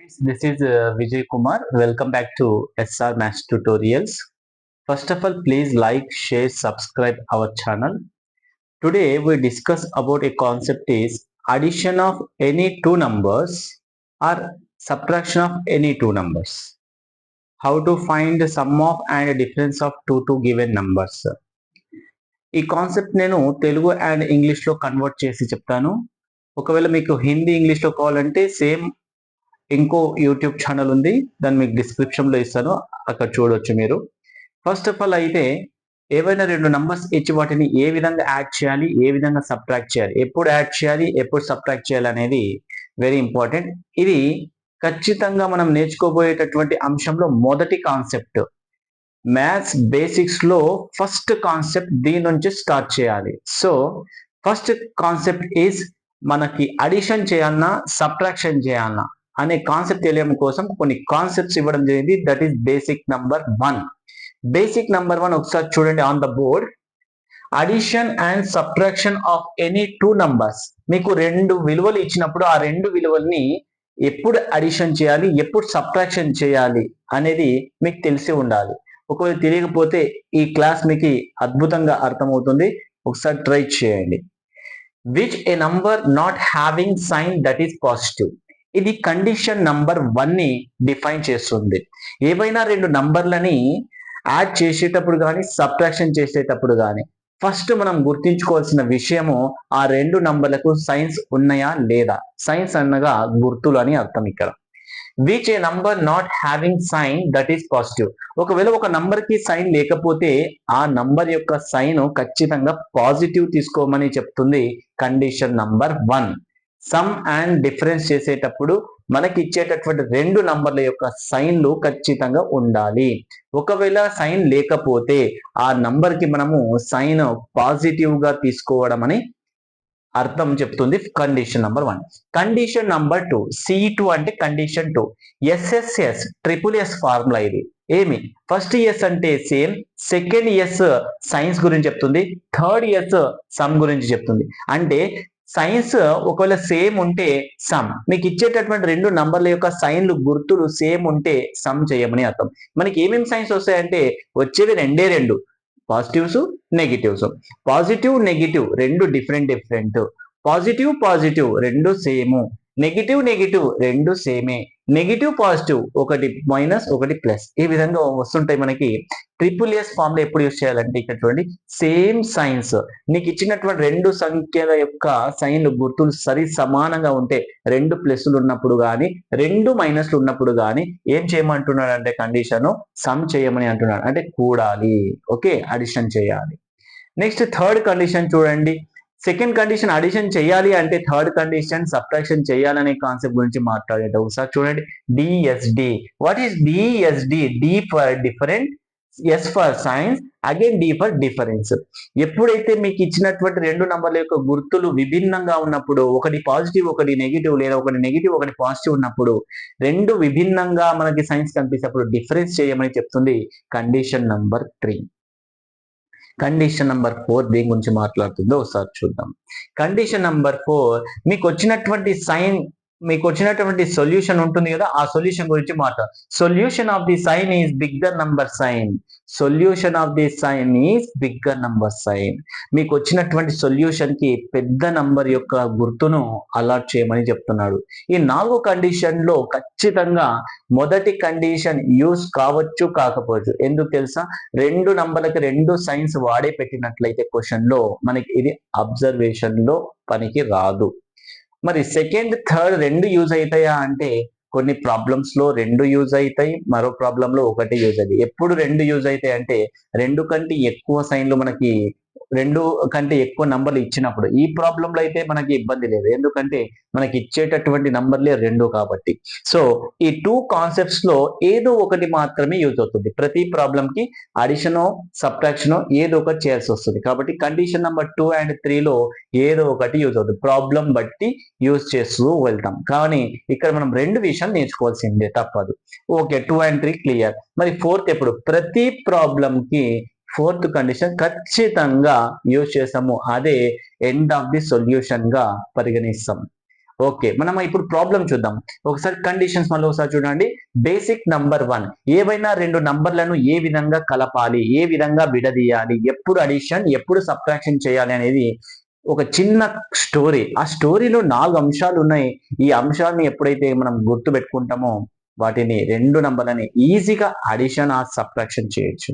This is Vijay Kumar welcome back to SR math tutorials first of all please like share subscribe our channel today we discuss about a concept is addition of any two numbers or subtraction of any two numbers how to find sum of and difference of two two given numbers ఈ concept నేను Telugu and ఇంగ్లీష్లో convert చేసి చెప్తాను. ఒకవేళ మీకు హిందీ ఇంగ్లీష్లో కావాలంటే same ఇంకో యూట్యూబ్ ఛానల్ ఉంది. దాన్ని మీకు డిస్క్రిప్షన్లో ఇస్తాను. అక్కడ చూడొచ్చు మీరు. ఫస్ట్ ఆఫ్ ఆల్ అయితే ఏవైనా రెండు నంబర్స్ ఇచ్చి వాటిని ఏ విధంగా యాడ్ చేయాలి ఏ విధంగా సబ్ట్రాక్ట్ చేయాలి ఎప్పుడు యాడ్ చేయాలి ఎప్పుడు సబ్ట్రాక్ట్ చేయాలి అనేది వెరీ ఇంపార్టెంట్ ఇది ఖచ్చితంగా మనం నేర్చుకోబోయేటటువంటి అంశంలో మొదటి కాన్సెప్ట్ మ్యాథ్స్ బేసిక్స్లో ఫస్ట్ కాన్సెప్ట్ దీని నుంచి స్టార్ట్ చేయాలి. సో ఫస్ట్ కాన్సెప్ట్ ఈజ్ మనకి అడిషన్ చేయాలన్నా సబ్ట్రాక్షన్ చేయాలన్నా. అనే కాన్సెప్ట్ తెలియడం కోసం కొన్ని కాన్సెప్ట్స్ ఇవ్వడం జరిగింది. That is basic number one basic number one ఒకసారి చూడండి on the board addition and subtraction of any two numbers మీకు రెండు విలువలు ఇచ్చినప్పుడు ఆ రెండు విలువల్ని ఎప్పుడు అడిషన్ చేయాలి? ఎప్పుడు సబ్ట్రాక్షన్ చేయాలి? అనేది మీకు తెలిసి ఉండాలి. ఒకవేళ తెలియకపోతే ఈ క్లాస్ మీకు అద్భుతంగా అర్థమవుతుంది. ఒకసారి ట్రై చేయండి. Which a number not having sign that is positive ఇది కండిషన్ నంబర్ వన్ని డిఫైన్ చేస్తుంది. ఏవైనా రెండు నంబర్లని యాడ్ చేసేటప్పుడు కానీ సబ్ట్రాక్షన్ చేసేటప్పుడు కానీ ఫస్ట్ మనం గుర్తించుకోవాల్సిన విషయము ఆ రెండు నంబర్లకు సైన్స్ ఉన్నాయా లేదా? సైన్స్ అనగా గుర్తులు అని అర్థం ఇక్కడ. Which a number not having sign that is positive ఒకవేళ ఒక నంబర్కి సైన్ లేకపోతే ఆ నంబర్ యొక్క సైన్ ఖచ్చితంగా పాజిటివ్ తీసుకోమని చెప్తుంది condition number one sum and difference చేసేటప్పుడు మనకి ఇచ్చేటటువంటి రెండు నంబర్ల యొక్క సైన్లు ఖచ్చితంగా ఉండాలి. ఒకవేళ సైన్ లేకపోతే ఆ నంబర్కి మనము సైన్ పాజిటివ్గా తీసుకోవడం అని అర్థం చెప్తుంది condition number one condition number two C two అంటే condition two SSS triple S formula ఇది. ఏమి? ఫస్ట్ ఎస్ అంటే సేమ్ సెకండ్ ఎస్ సైన్స్ గురించి చెప్తుంది థర్డ్ ఎస్ సమ్ గురించి చెప్తుంది. అంటే సైన్స్ ఒకవేళ సేమ్ ఉంటే సమ్. మీకు ఇచ్చేటటువంటి రెండు నంబర్ల యొక్క సైన్లు గుర్తులు సేమ్ ఉంటే సమ్ చేయమని అర్థం. మనకి ఏమేమి సైన్స్ వస్తాయంటే వచ్చేవి రెండే రెండు. Positives negatives. పాజిటివ్ నెగిటివ్ రెండు డిఫరెంట్ డిఫరెంట్. పాజిటివ్ పాజిటివ్ రెండు సేము. నెగిటివ్ నెగిటివ్ రెండు సేమే. నెగిటివ్ పాజిటివ్ ఒకటి మైనస్ ఒకటి ప్లస్ ఈ విధంగా వస్తుంటాయి మనకి. ట్రిపుల్ ఎస్ ఫామ్లో ఎప్పుడు యూస్ చేయాలంటే ఇక్కడ చూడండి. సేమ్ సైన్స్ నీకు ఇచ్చినటువంటి రెండు సంఖ్యల యొక్క సైన్లు గుర్తులు సరి సమానంగా ఉంటే రెండు ప్లస్లు ఉన్నప్పుడు కానీ రెండు మైనస్లు ఉన్నప్పుడు కానీ ఏం చేయమంటున్నాడు అంటే కండిషన్ సమ్ చేయమని అంటున్నాడు. అంటే కూడాలి. ఓకే అడిషన్ చేయాలి. నెక్స్ట్ థర్డ్ కండిషన్ చూడండి. సెకండ్ కండిషన్ అడిషన్ చేయాలి అంటే థర్డ్ కండిషన్ సబ్ట్రాక్షన్ చేయాలనే కాన్సెప్ట్ గురించి మాట్లాడేటవు ఒకసారి చూడండి. DSD what is DSD D for different S for signs again D for difference ఎప్పుడైతే మీకు ఇచ్చినటువంటి రెండు నంబర్ల యొక్క గుర్తులు విభిన్నంగా ఉన్నప్పుడు ఒకటి పాజిటివ్ ఒకటి నెగిటివ్ లేదా ఒకటి నెగిటివ్ ఒకటి పాజిటివ్ ఉన్నప్పుడు రెండు విభిన్నంగా మనకి సైన్స్ కనిపిస్తేప్పుడు డిఫరెన్స్ చేయమని చెప్తుంది. Condition number three condition number four దేని గురించి మాట్లాడుతుందో ఒకసారి చూద్దాం. కండిషన్ నంబర్ ఫోర్ మీకు వచ్చినటువంటి సైన్ మీకు వచ్చినటువంటి సొల్యూషన్ ఉంటుంది కదా ఆ సొల్యూషన్ గురించి మాట్లాడు. Solution of the sign is bigger number sign solution of the sign is bigger number sign మీకు వచ్చినటువంటి సొల్యూషన్కి పెద్ద నంబర్ యొక్క గుర్తును అలాట్ చేయమని చెప్తున్నాడు. ఈ నాలుగు కండిషన్లో ఖచ్చితంగా మొదటి కండిషన్ యూస్ కావచ్చు కాకపోవచ్చు. ఎందుకు తెలుసా? రెండు నంబర్లకి రెండు సైన్స్ వాడే పెట్టినట్లయితే క్వశ్చన్లో మనకి ఇది అబ్జర్వేషన్లో పనికి రాదు. మరి సెకండ్ థర్డ్ రెండు యూజ్ అవుతాయా అంటే కొన్ని ప్రాబ్లమ్స్లో రెండు యూజ్ అవుతాయి మరో ప్రాబ్లం లో ఒకటి యూజ్ అవుతాయి ఎప్పుడు రెండు యూజ్ అవుతాయి అంటే రెండు కంటే ఎక్కువ సైన్లు మనకి రెండు కంటే ఎక్కువ నంబర్లు ఇచ్చినప్పుడు ఈ ప్రాబ్లంలో అయితే మనకి ఇబ్బంది లేదు. ఎందుకంటే మనకి ఇచ్చేటటువంటి నంబర్లే రెండు కాబట్టి. సో ఈ టూ కాన్సెప్ట్స్లో ఏదో ఒకటి మాత్రమే యూజ్ అవుతుంది. ప్రతి ప్రాబ్లం కి అడిషనో సబ్ట్రాక్షనో ఏదో ఒకటి చేయాల్సి వస్తుంది. కాబట్టి కండిషన్ నెంబర్ టూ అండ్ త్రీలో ఏదో ఒకటి యూజ్ అవుతుంది. ప్రాబ్లం బట్టి యూజ్ చేస్తూ వెళ్తాం. కానీ ఇక్కడ మనం రెండు విషయాలు నేర్చుకోవాల్సిందే తప్పదు. Okay two and three clear మరి ఫోర్త్ ఎప్పుడు? ప్రతి ప్రాబ్లం కి ఫోర్త్ కండిషన్ ఖచ్చితంగా యూజ్ చేస్తాము. అదే ఎండ్ ఆఫ్ ది సొల్యూషన్గా పరిగణిస్తాం. ఓకే మనం ఇప్పుడు ప్రాబ్లం చూద్దాం. ఒకసారి కండిషన్స్ మళ్ళీ ఒకసారి చూడండి. బేసిక్ నంబర్ వన్ ఏవైనా రెండు నంబర్లను ఏ విధంగా కలపాలి? ఏ విధంగా విడదీయాలి? ఎప్పుడు అడిషన్ ఎప్పుడు సబ్ట్రాక్షన్ చేయాలి అనేది ఒక చిన్న స్టోరీ ఆ స్టోరీలో నాలుగు అంశాలు ఉన్నాయి. ఈ అంశాలను ఎప్పుడైతే మనం గుర్తు పెట్టుకుంటామో వాటిని రెండు నంబర్లని ఈజీగా అడిషన్ ఆ సబ్ట్రాక్షన్ చేయొచ్చు.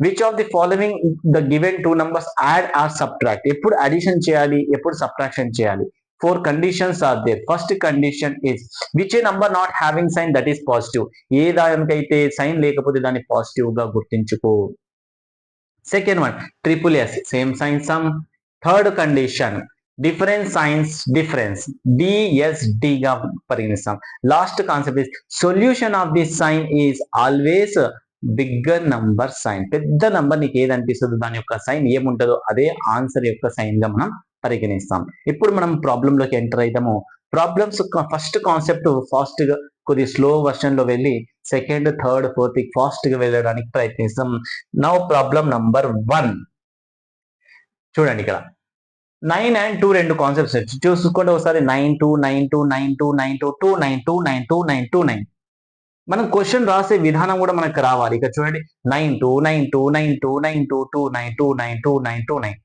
Which of the following the given two numbers add or subtract ఎప్పుడు అడిషన్ చేయాలి? ఎప్పుడు సబ్ట్రాక్షన్ చేయాలి? Four conditions are there first condition is which a number not having sign that is positive a దానికైతే sign లేకపోతే దాన్ని పాజిటివ్గా గుర్తించుకో. Second one triple S same sign sum third condition difference signs difference DSD గా పరిగణిస్తాం. Last concept is solution of this sign is always bigger number sign. పెద్ద number నీకు ఏది అనిపిస్తుందో దాని యొక్క సైన్ ఏముంటుందో అదే ఆన్సర్ యొక్క సైన్గా మనం పరిగణిస్తాం. ఇప్పుడు మనం ప్రాబ్లం లోకి ఎంటర్ అవుతాము ప్రాబ్లమ్స్ ఫస్ట్ కాన్సెప్ట్ ఫాస్ట్గా కొద్ది స్లో వర్షన్లో వెళ్ళి సెకండ్ థర్డ్ ఫోర్త్ ఫాస్ట్గా వెళ్ళడానికి ప్రయత్నిస్తాం. Now problem number one. చూడండి ఇక్కడ. నైన్ అండ్ టూ రెండు కాన్సెప్ట్స్ చూసుకోండి ఒకసారి. Nine two nine two nine two nine two two nine two nine two nine two nine. మనం క్వశ్చన్ రాసే విధానం కూడా మనకు రావాలి. ఇక్కడ చూడండి nine two nine two nine two nine two two nine two nine two nine two nine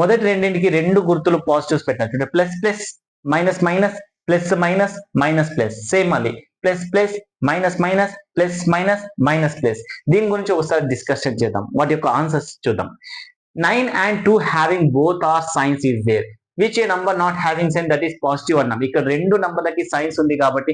మొదటి రెండింటికి రెండు గుర్తులు పాజిటివ్స్ పెట్టినట్టు చూడండి plus plus minus minus plus minus minus plus same మళ్ళీ. Plus plus minus minus plus minus minus plus దీని గురించి ఒకసారి డిస్కషన్ చేద్దాం. వాటి యొక్క ఆన్సర్స్ చూద్దాం. Nine and two having both are signs is there which a number not having sign that is positive అన్నాం. ఇక్కడ రెండు నంబర్లకి సైన్స్ ఉంది కాబట్టి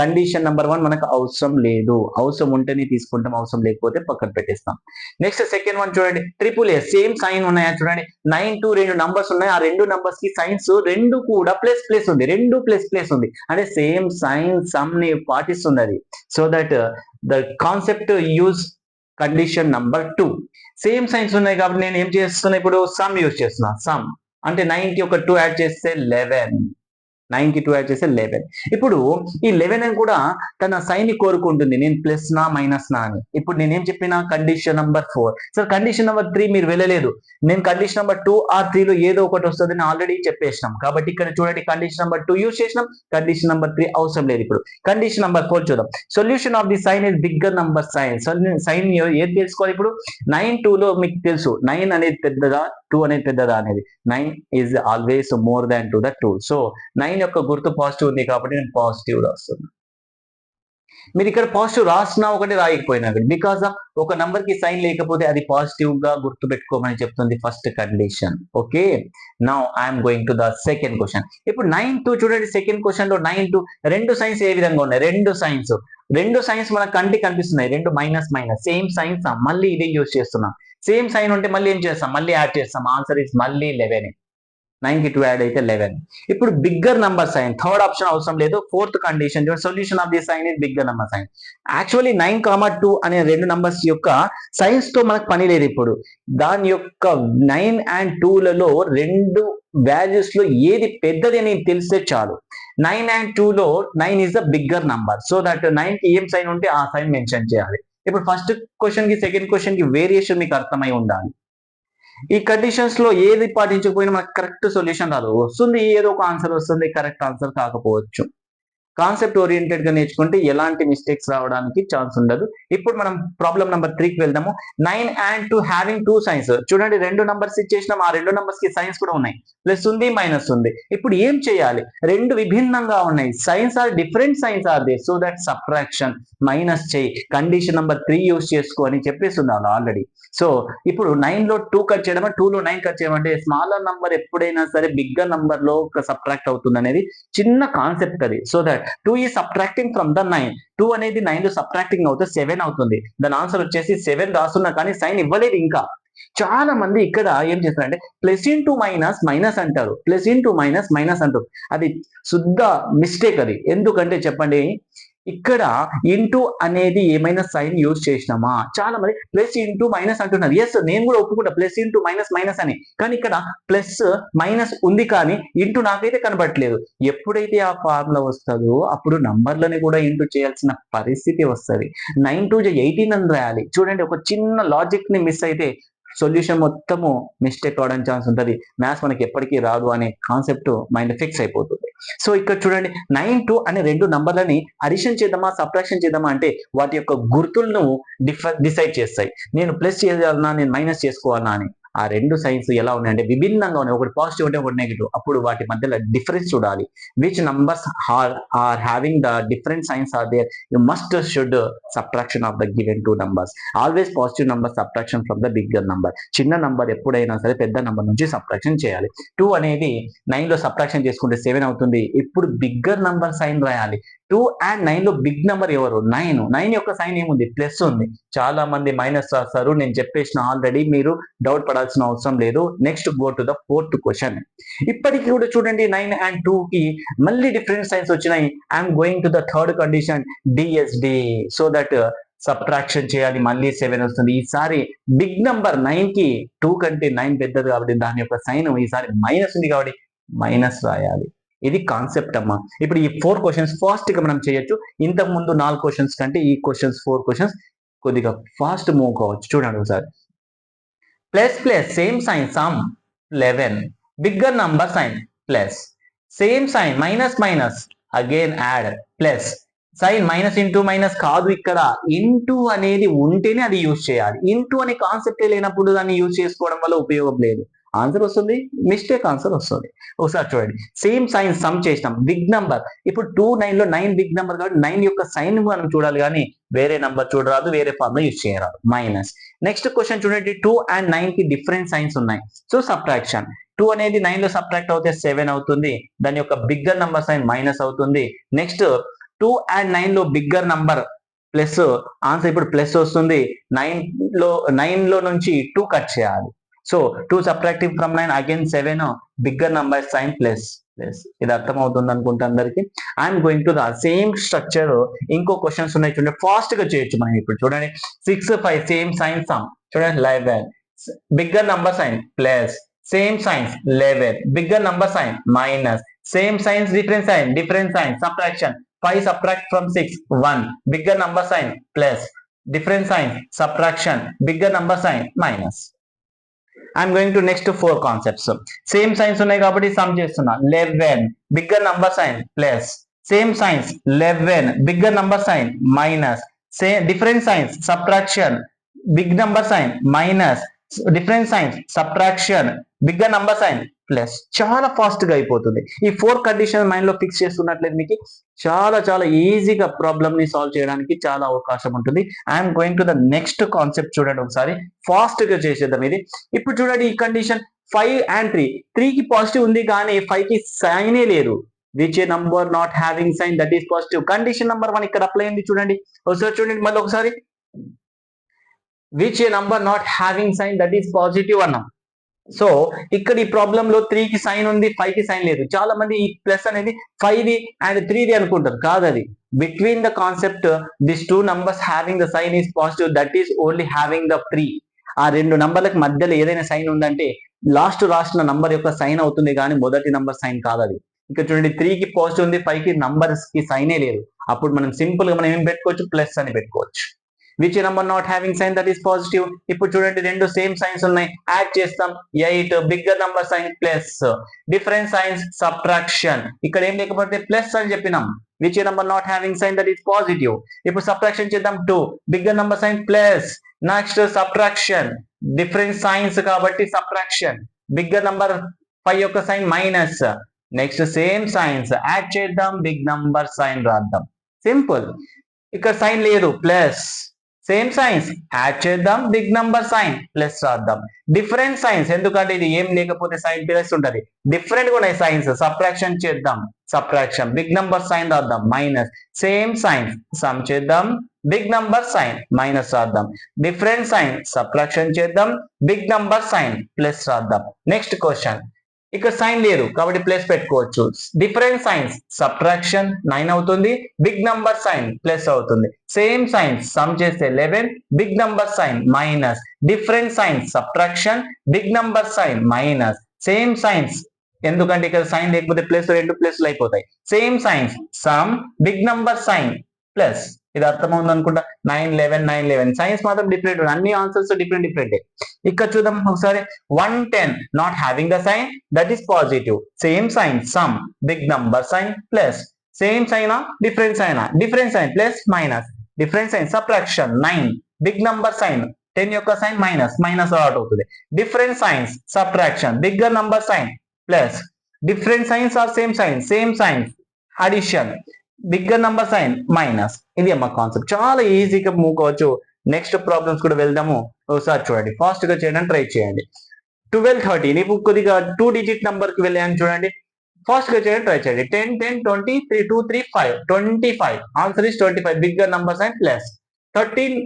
కండిషన్ నెంబర్ వన్ మనకు అవసరం లేదు. అవసరం ఉంటేనే తీసుకుంటాం అవసరం లేకపోతే పక్కన పెట్టేస్తాం. నెక్స్ట్ సెకండ్ వన్ చూడండి. ట్రిపుల్ ఏ సేమ్ సైన్ ఉన్నాయా చూడండి. నైన్ టు రెండు నంబర్స్ ఉన్నాయి. ఆ రెండు నంబర్స్కి సైన్స్ రెండు కూడా ప్లస్ ప్లస్ ఉంది. రెండు ప్లస్ ప్లస్ ఉంది. అంటే సేమ్ సైన్ సమ్ని పాటిస్తుంది అది. So that the concept use condition number two same signs ఉన్నాయి కాబట్టి నేను ఏం చేస్తున్నా ఇప్పుడు? సమ్ యూజ్ చేస్తున్నా. సమ్ అంటే నైన్టీ ఒక టూ యాడ్ చేస్తే లెవెన్. నైన్కి టూ యాడ్ చేస్తే లెవెన్. ఇప్పుడు ఈ లెవెన్ అని కూడా తన సైన్ని కోరుకుంటుంది. నేను ప్లస్ నా మైనస్ నా అని. ఇప్పుడు నేనేం చెప్పిన? Condition number four. Sir condition number three మీరు వెళ్ళలేదు. నేను కండిషన్ నెంబర్ టూ ఆర్ త్రీలో ఏదో ఒకటి వస్తుందని ఆల్రెడీ చెప్పేసినాం. కాబట్టి ఇక్కడ చూడండి కండిషన్ నెంబర్ టూ యూజ్ చేసినాం. కండిషన్ నెంబర్ త్రీ అవసరం లేదు ఇప్పుడు. కండిషన్ నెంబర్ ఫోర్ చూద్దాం. Solution of the sign is bigger number sign. Sign ఏది తెలుసుకోవాలి ఇప్పుడు? నైన్ టూ లో మీకు తెలుసు. నైన్ అనేది పెద్దదా? టూ అనేది పెద్దదా అనేది? Nine is always more than to the two. So nine యొక్క గుర్తు పాజిటివ్ ఉంది కాబట్టి నేను పాజిటివ్ రాస్తున్నాను మీరు ఇక్కడ పాజిటివ్ రాసినా ఒకటి రాయకపోయినా బికాస్ ఒక నంబర్కి సైన్ లేకపోతే అది పాజిటివ్గా గుర్తు పెట్టుకోమని చెప్తుంది first condition okay now I'm going to the second question ఇప్పుడు నైన్ టూ చూడండి సెకండ్ క్వశ్చన్లో నైన్ టూ రెండు సైన్స్ ఏ విధంగా ఉన్నాయి? రెండు సైన్స్ రెండు సైన్స్ మన కంటికి కనిపిస్తున్నాయి. రెండు మైనస్ మైనస్ సేమ్ సైన్స్ మళ్ళీ ఇదే యూజ్ చేస్తున్నాం. సేమ్ సైన్ ఉంటే మళ్ళీ ఏం చేస్తాం? మళ్ళీ యాడ్ చేస్తాం. ఆన్సర్ ఇస్ మళ్ళీ లెవెన్ నైన్కి టూ యాడ్ అయితే లెవెన్. ఇప్పుడు bigger number sign third option అవసరం లేదు fourth condition solution of the sign is bigger number sign. Actually nine comma two అనే రెండు నంబర్స్ యొక్క సైన్స్తో మనకు పని లేదు ఇప్పుడు. దాని యొక్క నైన్ అండ్ టూలలో రెండు వాల్యూస్లో ఏది పెద్దది అని తెలిస్తే చాలు. నైన్ అండ్ టూ లో nine is the bigger number so that నైన్కి ఏం సైన్ ఉంటే ఆ సైన్ మెన్షన్ చేయాలి. ఇప్పుడు ఫస్ట్ క్వశ్చన్కి సెకండ్ క్వశ్చన్కి వేరియేషన్ మీకు అర్థమై ఉండాలి. ఈ కండిషన్స్లో ఏది పాటించకపోయినా మనకు కరెక్ట్ సొల్యూషన్ రాదు. వస్తుంది ఏదో ఒక ఆన్సర్ వస్తుంది కరెక్ట్ ఆన్సర్ కాకపోవచ్చు. కాన్సెప్ట్ ఓరియంటెడ్గా నేర్చుకుంటే ఎలాంటి మిస్టేక్స్ రావడానికి ఛాన్స్ ఉండదు. ఇప్పుడు మనం ప్రాబ్లం నెంబర్ త్రీకి వెళ్దాము. Nine and two having two signs. చూడండి రెండు నంబర్స్ ఇచ్చేసినాం. ఆ రెండు నంబర్స్కి సైన్స్ కూడా ఉన్నాయి. ప్లస్ ఉంది మైనస్ ఉంది. ఇప్పుడు ఏం చేయాలి? రెండు విభిన్నంగా ఉన్నాయి. Signs are different signs are they. So that subtraction. Minus చేయి కండిషన్ నెంబర్ త్రీ యూస్ చేసుకో అని చెప్పేస్తున్నాను ఆల్రెడీ. సో ఇప్పుడు నైన్లో టూ కట్ చేయడమే? టూ లో నైన్ కట్ చేయడం అంటే స్మాలర్ నంబర్ ఎప్పుడైనా సరే బిగ్గర్ నంబర్లో సబ్ట్రాక్ట్ అవుతుంది అనేది చిన్న కాన్సెప్ట్ అది. So that two is subtracting from the nine two అనేది నైన్లో సబ్ట్రాక్టింగ్ అవుతే సెవెన్ అవుతుంది. దాని ఆన్సర్ వచ్చేసి సెవెన్ రాస్తున్నా కానీ సైన్ ఇవ్వలేదు ఇంకా. చాలా మంది ఇక్కడ ఏం చేస్తారంటే plus into minus minus అంటారు. Plus into minus minus అంటారు. అది శుద్ధ మిస్టేక్ అది. ఎందుకంటే చెప్పండి ఇక్కడ ఇంటూ అనేది ఏమైనా సైన్ యూజ్ చేసినామా? చాలా మంది ప్లస్ ఇంటూ మైనస్ అంటున్నారు. ఎస్ నేను కూడా ఒప్పుకుంటా. ప్లస్ ఇంటూ మైనస్ మైనస్ అని. కానీ ఇక్కడ ప్లస్ మైనస్ ఉంది కానీ ఇంటూ నాకైతే కనబడట్లేదు. ఎప్పుడైతే ఆ ఫార్ములా వస్తుందో అప్పుడు నంబర్లని కూడా ఇంటూ చేయాల్సిన పరిస్థితి వస్తుంది. నైన్ టూ ఎయిటీన్ అని రాయాలి. చూడండి ఒక చిన్న లాజిక్ని మిస్ అయితే సొల్యూషన్ మొత్తము మిస్టేక్ అవడానికి ఛాన్స్ ఉంటుంది. మ్యాథ్స్ మనకి ఎప్పటికీ రాదు అనే కాన్సెప్ట్ మైండ్ ఫిక్స్ అయిపోతుంది. సో ఇక్కడ చూడండి నైన్ టూ అనే రెండు నంబర్లని అడిషన్ చేద్దామా సబ్ట్రాక్షన్ చేద్దామా అంటే వాటి యొక్క గుర్తులను డిఫ డిసైడ్ చేస్తాయి. నేను ప్లస్ చేయాలన్నా నేను మైనస్ చేసుకోవాలన్నా అని. ఆ రెండు సైన్స్ ఎలా ఉన్నాయంటే విభిన్నంగా ఉన్నాయి. ఒకటి పాజిటివ్ ఉంటే ఒకటి నెగిటివ్ అప్పుడు వాటి మధ్యలో డిఫరెన్స్ చూడాలి. Which numbers are are having the different signs are there you must should subtraction of the given two numbers always positive number subtraction from the bigger number చిన్న నంబర్ ఎప్పుడైనా సరే పెద్ద నంబర్ నుంచి subtraction చేయాలి. Two అనేది నైన్లో subtraction చేసుకుంటే seven అవుతుంది. ఇప్పుడు బిగ్గర్ నంబర్ సైన్ రాయాలి. టూ అండ్ నైన్లో బిగ్ నెంబర్ ఎవరు? నైన్ నైన్ యొక్క సైన్ ఏముంది? ప్లస్ ఉంది. చాలా మంది మైనస్ రాస్తారు. నేను చెప్పేసిన ఆల్రెడీ మీరు డౌట్ పడాల్సిన అవసరం లేదు. Next go to the fourth question ఇప్పటికి కూడా చూడండి నైన్ అండ్ టూ కి మళ్ళీ డిఫరెంట్ సైన్స్ వచ్చినాయి. I'm going to the third condition DSD so that subtraction చేయాలి మళ్ళీ సెవెన్ వస్తుంది. ఈసారి బిగ్ నంబర్ నైన్కి టూ కంటే నైన్ పెద్దది కాబట్టి దాని యొక్క సైన్ ఈసారి మైనస్ ఉంది కాబట్టి మైనస్ రాయాలి. ఇది కాన్సెప్ట్ అమ్మా. ఇప్పుడు ఈ ఫోర్ క్వశ్చన్స్ ఫాస్ట్గా మనం చేయొచ్చు. ఇంతకు ముందు నాలుగు క్వశ్చన్స్ కంటే ఈ క్వశ్చన్స్ ఫోర్ క్వశ్చన్స్ కొద్దిగా ఫాస్ట్ మూవ్ కావచ్చు. చూడండి ఒకసారి. Plus plus same sign sum eleven bigger number sign plus same sign minus minus again add plus sign minus into minus కాదు ఇక్కడ. ఇంటూ అనేది ఉంటేనే అది యూజ్ చేయాలి. ఇంటూ అనే కాన్సెప్టే లేనప్పుడు దాన్ని యూజ్ చేసుకోవడం వల్ల ఉపయోగం లేదు. ఆన్సర్ వస్తుంది మిస్టేక్ ఆన్సర్ వస్తుంది. ఒకసారి చూడండి. సేమ్ సైన్ సమ్ చేసినాం. బిగ్ నంబర్ ఇప్పుడు టూ నైన్లో నైన్ బిగ్ నంబర్ కాబట్టి నైన్ యొక్క సైన్ మనం చూడాలి కానీ వేరే నంబర్ చూడరాదు వేరే ఫార్ములా యూజ్ చేయరాదు. మైనస్ నెక్స్ట్ క్వశ్చన్ చూడండి. టూ అండ్ నైన్కి డిఫరెంట్ సైన్స్ ఉన్నాయి. సో సబ్ట్రాక్షన్ టూ అనేది నైన్లో సబ్ట్రాక్ట్ అవుతే సెవెన్ అవుతుంది. దాని యొక్క బిగ్గర్ నంబర్ సైన్ మైనస్ అవుతుంది. నెక్స్ట్ టూ అండ్ నైన్లో బిగ్గర్ నంబర్ ప్లస్ ఆన్సర్ ఇప్పుడు ప్లస్ వస్తుంది. నైన్లో నైన్లో నుంచి టూ కట్ చేయాలి. So two subtractive from nine again seven bigger number sign plus plus ఇది అర్థం అవుతుంది అనుకుంటా అందరికి. I'm going to the same structure ఇంకో క్వశ్చన్స్ ఉన్నాయి చూడండి. ఫాస్ట్గా చేయొచ్చు మనం ఇప్పుడు. చూడండి. Six five same sign sum చూడండి live bigger number sign plus same signs eleven bigger number sign minus same signs different sign different sign subtraction five subtract from six one bigger number sign plus different sign subtraction bigger number sign minus I'm going to next four concepts same signs ఉన్నాయి కాబట్టి sum చేస్తున్నా. Eleven bigger number sign plus same signs eleven bigger number sign minus same different signs subtraction big number sign minus different signs subtraction bigger number sign plus చాలా ఫాస్ట్గా అయిపోతుంది. ఈ four condition మైండ్లో fix చేస్తున్నట్లయితే మీకు చాలా చాలా ఈజీగా ప్రాబ్లమ్ని సాల్వ్ చేయడానికి చాలా అవకాశం ఉంటుంది. I'm going to the next concept చూడండి ఒకసారి. ఫాస్ట్గా చేసేద్దాం ఇది. ఇప్పుడు చూడండి ఈ కండిషన్ ఫైవ్ అండ్ త్రీ త్రీకి పాజిటివ్ ఉంది కానీ ఫైవ్కి సైనే లేదు. Which a number not having sign that is positive condition number one ఇక్కడ అప్లై అయింది చూడండి. ఒకసారి చూడండి మళ్ళీ ఒకసారి. Which a number not having sign that is positive అన్నాం. సో ఇక్కడ ఈ ప్రాబ్లం లో త్రీ కి సైన్ ఉంది ఫైవ్కి సైన్ లేదు. చాలా మంది ఈ ప్లస్ అనేది five the and three the అనుకుంటారు. కాదు అది. Between the concept this two numbers having the sign is positive that is only having the three ఆ రెండు నంబర్లకు మధ్యలో ఏదైనా సైన్ ఉందంటే లాస్ట్ రాసిన నంబర్ యొక్క సైన్ అవుతుంది కానీ మొదటి నంబర్ సైన్ కాదు అది. ఇక్కడ చూడండి త్రీ కి పాజిటివ్ ఉంది ఫైవ్కి నంబర్స్కి సైనే లేదు. అప్పుడు మనం సింపుల్గా మనం ఏం పెట్టుకోవచ్చు? ప్లస్ అని పెట్టుకోవచ్చు. Which number not having sign that is positive ఇప్పుడు చూడండి రెండు సేమ్ సైన్స్ ఉన్నాయి. యాడ్ చేస్తాం. Eight bigger number sign plus different signs subtraction ఇక్కడ ఏం లేకపోతే ప్లస్ అని చెప్పినాం. Which number not having sign that is positive ఇప్పుడు సబ్ట్రాక్షన్ చేద్దాం. Two bigger number sign plus next subtraction different signs కాబట్టి సబ్ట్రాక్షన్ బిగ్గర్ నంబర్ ఫైవ్ యొక్క sign minus next same signs add చేద్దాం. బిగ్ నంబర్ సైన్ రాద్దాం. Simple ఇక్కడ sign లేదు. Plus same signs add చేద్దాం. Big number sign plus రాద్దాం. Different signs ఎందుకంటే ఇది ఏం లేకపోతే సైన్ ప్లస్ ఉంటది. డిఫరెంట్ కూడా ఉన్నాయి సైన్స్ సబ్ట్రాక్షన్ చేద్దాం. సబ్ట్రాక్షన్ బిగ్ నంబర్ సైన్ రాద్దాం. మైనస్ సేమ్ సైన్స్ సమ్ చేద్దాం. బిగ్ నంబర్ సైన్ మైనస్ రాద్దాం. డిఫరెంట్ సైన్ సబ్ట్రాక్షన్ చేద్దాం. బిగ్ నంబర్ సైన్ ప్లస్ రాద్దాం. నెక్స్ట్ క్వశ్చన్ ఇక్కడ సైన్ లేదు. కాబట్టి ప్లస్ పెట్టుకోవచ్చు. డిఫరెంట్ సైన్స్ సబ్ట్రాక్షన్ నైన్ అవుతుంది. బిగ్ నంబర్ సైన్ ప్లస్ అవుతుంది. సేమ్ సైన్స్ సమ్ చేస్తే eleven big number sign minus different signs subtraction big number sign minus same signs ఎందుకంటే ఇక్కడ సైన్ లేకపోతే ప్లస్ రెండు ప్లస్లు అయిపోతాయి. Same signs sum big number sign plus ఇది అర్థమవుతుంది అనుకుంటా nine eleven nine eleven signs మాత్రం డిఫరెంట్ అన్ని ఆన్సర్స్ డిఫరెంట్ డిఫరెంట్ ఇక్కడ చూద్దాం ఒకసారి. One ten not having the sign that is positive same sign sum big number sign plus same Saina different Saina different sign plus minus different sign subtraction nine big number sign ten యొక్క sign minus minus out అవుతుంది. Different signs subtraction bigger number sign plus different signs are same sign same signs addition bigger number sign minus ఇది అమ్మ concept చాలా ఈజీగా move కావచ్చు. Next problems కూడా వెళ్దాము. ఒకసారి చూడండి. ఫాస్ట్గా చేయడానికి ట్రై చేయండి. ట్వెల్వ్ థర్టీ నీకు కొద్దిగా టూ డిజిట్ నంబర్కి వెళ్ళాను చూడండి. ఫాస్ట్గా చేయడం ట్రై చేయండి. Ten ten twenty three two three five twenty five answer is twenty five bigger number sign plus thirteen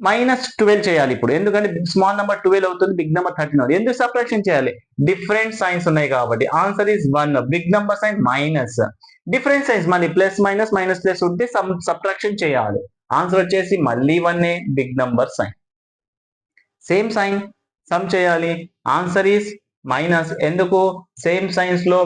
minus twelve చేయాలి ఇప్పుడు. ఎందుకంటే స్మాల్ నెంబర్ ట్వెల్వ్ అవుతుంది బిగ్ నెంబర్ థర్టీన్ అవుతుంది. ఎందుకు సపరేషన్ చేయాలి? డిఫరెంట్ సైన్స్ ఉన్నాయి కాబట్టి. Answer is one big number sign minus different signs మళ్ళీ ప్లస్ మైనస్ మైనస్ ప్లస్ ఉంటే సమ్ సబ్ట్రాక్షన్ చేయాలి. ఆన్సర్ వచ్చేసి మళ్ళీ వన్నే big number sign same sign sum చేయాలి. ఆన్సర్ ఈస్ మైనస్ ఎందుకు? సేమ్ సైన్స్లో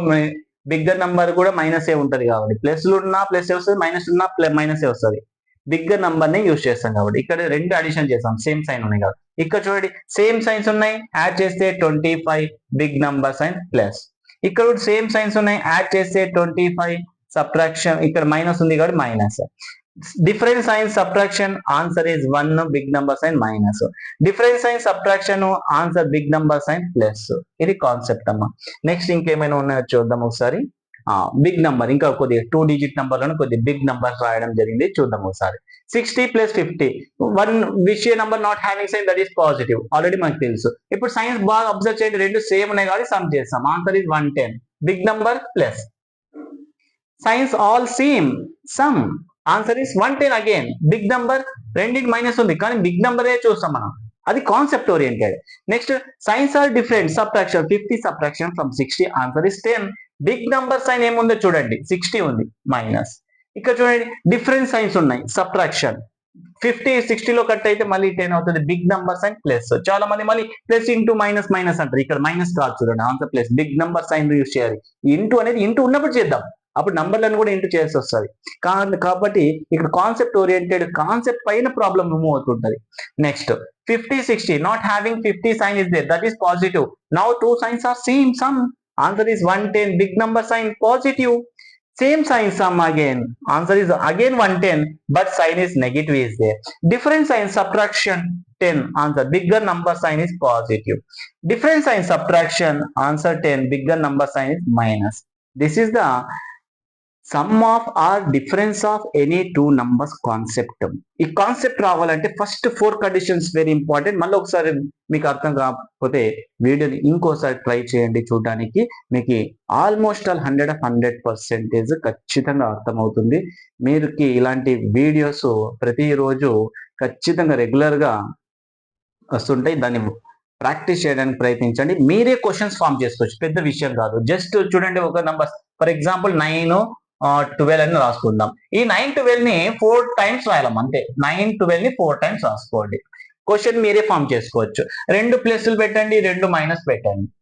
బిగ్గర్ నంబర్ కూడా మైనస్ ఏ ఉంటుంది కాబట్టి. ప్లస్ ఉన్నా ప్లస్ వస్తుంది. మైనస్ ఉన్నా మైనస్ ఏ వస్తుంది. బిగ్గర్ నంబర్ని యూజ్ చేస్తాం కాబట్టి. ఇక్కడ రెండు అడిషన్ చేస్తాం. సేమ్ సైన్ ఉన్నాయి కాబట్టి. ఇక్కడ చూడండి. సేమ్ సైన్స్ ఉన్నాయి. యాడ్ చేస్తే twenty five big number sign plus ఇక్కడ కూడా సేమ్ సైన్స్ ఉన్నాయి. యాడ్ చేస్తే ట్వంటీ ఫైవ్ సబ్ట్రాక్షన్ ఇక్కడ మైనస్ ఉంది కాబట్టి minus different signs subtraction answer is one big number sign minus different signs subtraction answer big number sign plus ఇది concept అమ్మా. Next ఇంకేమైనా ఉన్నాయో చూద్దాం ఒకసారి. బిగ్ నంబర్ ఇంకా కొద్దిగా టూ డిజిట్ నంబర్లను కొద్ది బిగ్ నంబర్స్ రాయడం జరిగింది. చూద్దాం ఒకసారి. సిక్స్టీ ప్లస్ ఫిఫ్టీ వన్ విషయ number not having sign that is positive already మనకు తెలుసు. ఇప్పుడు సైన్స్ బాగా అబ్జర్వ్ చేయండి. రెండు సేమ్ ఉన్నాయి కాబట్టి సమ్ చేస్తాం. Answer is one ten big number plus signs all same sum answer is one ten again big number రెండింటి మైనస్ ఉంది. కానీ బిగ్ నంబరే చూస్తాం మనం. అది concept oriented next signs are different subtraction fifty subtraction from sixty answer is ten big number sign ఏముందో చూడండి. Sixty ఉంది. మైనస్ ఇక్కడ చూడండి డిఫరెంట్ సైన్స్ ఉన్నాయి. సబ్ట్రాక్షన్ ఫిఫ్టీ సిక్స్టీలో కట్ అయితే మళ్ళీ టెన్ అవుతుంది. బిగ్ నంబర్ సైన్ ప్లస్ చాలా మంది మళ్ళీ ప్లస్ ఇంటూ మైనస్ మైనస్ అంటారు. ఇక్కడ మైనస్ కాదు చూడండి. Answer plus big number sign use చేయాలి. ఇంటూ అనేది ఇంటూ ఉన్నప్పుడు చేద్దాం. అప్పుడు నంబర్లను కూడా ఇంటూ చేయాల్సి వస్తుంది. కాబట్టి ఇక్కడ కాన్సెప్ట్ ఓరియంటెడ్ కాన్సెప్ట్ పైన problem remove అవుతుంటది. Next fifty sixty not having fifty sign is there that is positive now two signs are same sum answer is one ten big number sign positive Same sign sum again. Answer is again 110 but sign is negative is there. Different sign subtraction 10. Answer bigger number sign is positive. Different sign subtraction answer 10. Bigger number sign is minus. This is the sum of or difference of any two numbers concept ఈ concept రావాలంటే first four conditions very important మళ్ళీ ఒకసారి మీకు అర్థం కాకపోతే వీడియోని ఇంకోసారి try చేయండి చూడడానికి మీకు almost all hundred of hundred percentage ఖచ్చితంగా అర్థమవుతుంది. మీరుకి ఇలాంటి వీడియోస్ ప్రతిరోజు ఖచ్చితంగా రెగ్యులర్గా వస్తుంటాయి. దాన్ని ప్రాక్టీస్ చేయడానికి ప్రయత్నించండి. మీరే క్వశ్చన్స్ ఫామ్ చేసుకోవచ్చు. పెద్ద విషయం కాదు. జస్ట్ చూడండి ఒక number for example nine twelve అని రాసుకుందాం. ఈ నైన్ ట్వెల్వ్ని ఫోర్ టైమ్స్ రాయలం అంతే. నైన్ ట్వెల్వ్ని ఫోర్ టైమ్స్ రాసుకోండి. క్వశ్చన్ మీరే ఫామ్ చేసుకోవచ్చు. రెండు ప్లస్లు పెట్టండి రెండు మైనస్ పెట్టండి.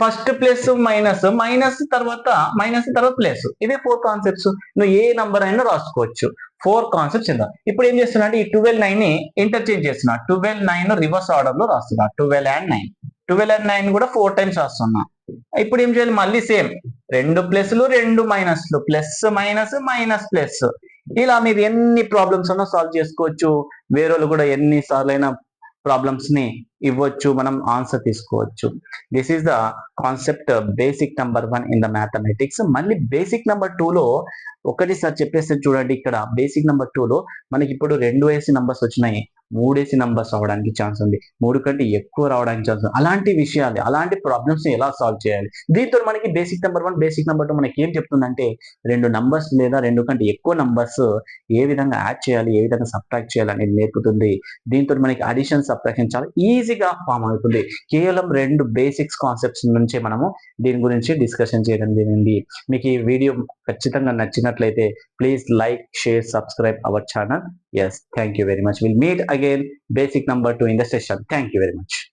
ఫస్ట్ ప్లస్ మైనస్ మైనస్ తర్వాత మైనస్ తర్వాత ప్లస్ ఇదే ఫోర్ కాన్సెప్ట్స్ నువ్వు ఏ నంబర్ అయినా రాసుకోవచ్చు. ఫోర్ కాన్సెప్ట్స్ ఇందా. ఇప్పుడు ఏం చేస్తున్నా అంటే ఈ ట్వెల్వ్ నైన్ని ఇంటర్చేంజ్ చేస్తున్నా. ట్వెల్వ్ నైన్ రివర్స్ ఆర్డర్లో రాస్తున్నా. Twelve and nine twelve and nine కూడా ఫోర్ టైమ్స్ రాస్తున్నా. ఇప్పుడు ఏం చేయాలి? మళ్ళీ సేమ్ రెండు ప్లస్లు రెండు మైనస్లు ప్లస్ మైనస్ మైనస్ ప్లస్. ఇలా మీరు ఎన్ని ప్రాబ్లమ్స్ అన్నా సాల్వ్ చేసుకోవచ్చు. వేరే కూడా ఎన్ని సార్లైన ప్రాబ్లమ్స్ని ఇవ్వచ్చు. మనం ఆన్సర్ తీసుకోవచ్చు. This is the concept basic number one in the mathematics మళ్ళీ బేసిక్ నెంబర్ టూ లో ఒకటి సార్ చెప్పేస్తే చూడండి ఇక్కడ. బేసిక్ నెంబర్ టూ లో మనకి ఇప్పుడు రెండు వేసి నంబర్స్ వచ్చినాయి. మూడేసి నంబర్స్ రావడానికి ఛాన్స్ ఉంది. మూడు కంటే ఎక్కువ రావడానికి ఛాన్స్ ఉంది. అలాంటి విషయాలు అలాంటి ప్రాబ్లమ్స్ ఎలా సాల్వ్ చేయాలి? దీంతో మనకి basic number one basic number two మనకి ఏం చెప్తుందంటే రెండు నంబర్స్ లేదా రెండు కంటే ఎక్కువ నంబర్స్ ఏ విధంగా యాడ్ చేయాలి ఏ విధంగా సబ్ట్రాక్ట్ చేయాలి అనేది నేర్పుతుంది. దీంతో మనకి అడిషన్ సబ్ట్రాక్షన్ చాలా ఈజీగా ఫామ్ అవుతుంది. కేవలం రెండు బేసిక్స్ కాన్సెప్ట్స్ నుంచే మనము దీని గురించి డిస్కషన్ చేయడం జరిగింది. మీకు ఈ వీడియో ఖచ్చితంగా నచ్చినట్లయితే please like share subscribe our channel yes thank you very much. We'll meet again basic number two in the session. Thank you very much